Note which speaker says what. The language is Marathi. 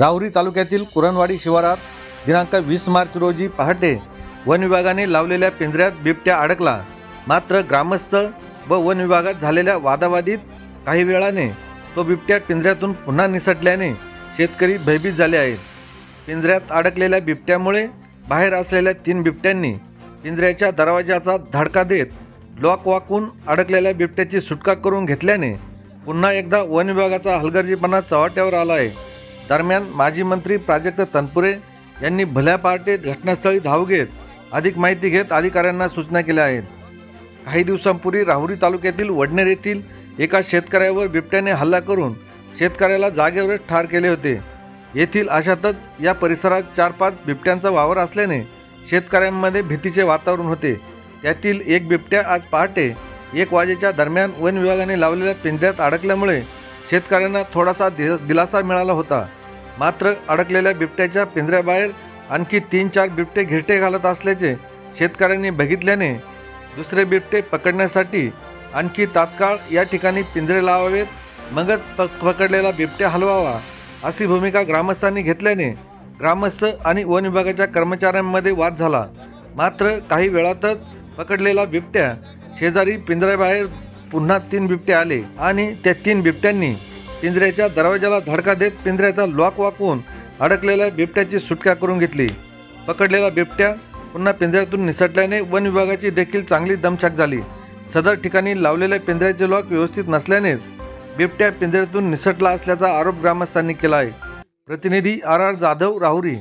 Speaker 1: राहुरी तालुक्यातील कुरणवाडी शिवारात दिनांक वीस मार्च रोजी पहाटे वन विभागाने लावलेल्या पिंजऱ्यात बिबट्या अडकला. मात्र ग्रामस्थ व वन विभागात झालेल्या वादावादीत काही वेळाने तो बिबट्या पिंजऱ्यातून पुन्हा निसटल्याने शेतकरी भयभीत झाले आहेत. पिंजऱ्यात अडकलेल्या बिबट्यामुळे बाहेर असलेल्या तीन बिबट्यांनी पिंजऱ्याच्या दरवाजाचा धडका देत लॉक वाकून अडकलेल्या बिबट्याची सुटका करून घेतल्याने पुन्हा एकदा वन विभागाचा हलगर्जीपणा चव्हाट्यावर आला आहे. दरम्यान माजी मंत्री प्राजक्त तनपुरे यांनी भल्या पहाटे घटनास्थळी धाव घेत अधिक माहिती घेत अधिकाऱ्यांना सूचना केल्या आहेत. काही दिवसांपूर्वी राहुरी तालुक्यातील वडनेर येथील एका शेतकऱ्यावर बिबट्याने हल्ला करून शेतकऱ्याला जागेवरच ठार केले होते. येथील अशातच या परिसरात चार पाच बिबट्यांचा वावर असल्याने शेतकऱ्यांमध्ये भीतीचे वातावरण होते. त्यातील एक बिबट्या आज पहाटे एक वाजेच्या दरम्यान वन विभागाने लावलेल्या पिंजऱ्यात अडकल्यामुळे शेतकऱ्यांना थोडासा दि दिलासा मिळाला होता. मात्र अडकलेल्या बिबट्याच्या पिंजऱ्याबाहेर आणखी तीन चार बिबटे घिरटे घालत असल्याचे शेतकऱ्यांनी बघितल्याने दुसरे बिबटे पकडण्यासाठी आणखी तात्काळ या ठिकाणी पिंजरे लावावेत मगच पक पकडलेला बिबट्या हलवावा अशी भूमिका ग्रामस्थांनी घेतल्याने ग्रामस्थ आणि वन विभागाच्या कर्मचाऱ्यांमध्ये वाद झाला. मात्र काही वेळातच पकडलेला बिबट्या शेजारी पिंजऱ्याबाहेर पुन्हा तीन बिबटे आले आणि त्या तीन बिबट्यांनी पिंजऱ्याच्या दरवाजाला धडका देत पिंजऱ्याचा लॉक वाकवून अडकलेल्या बिबट्याची सुटका करून घेतली. पकडलेला बिबट्या पुन्हा पिंजऱ्यातून निसटल्याने वन विभागाची देखील चांगली दमछाक झाली. सदर ठिकाणी लावलेल्या पिंजऱ्याचे लॉक व्यवस्थित नसल्याने बिबट्या पिंजऱ्यातून निसटला असल्याचा आरोप ग्रामस्थांनी केला आहे प्रतिनिधी आर आर जाधव राहुरी.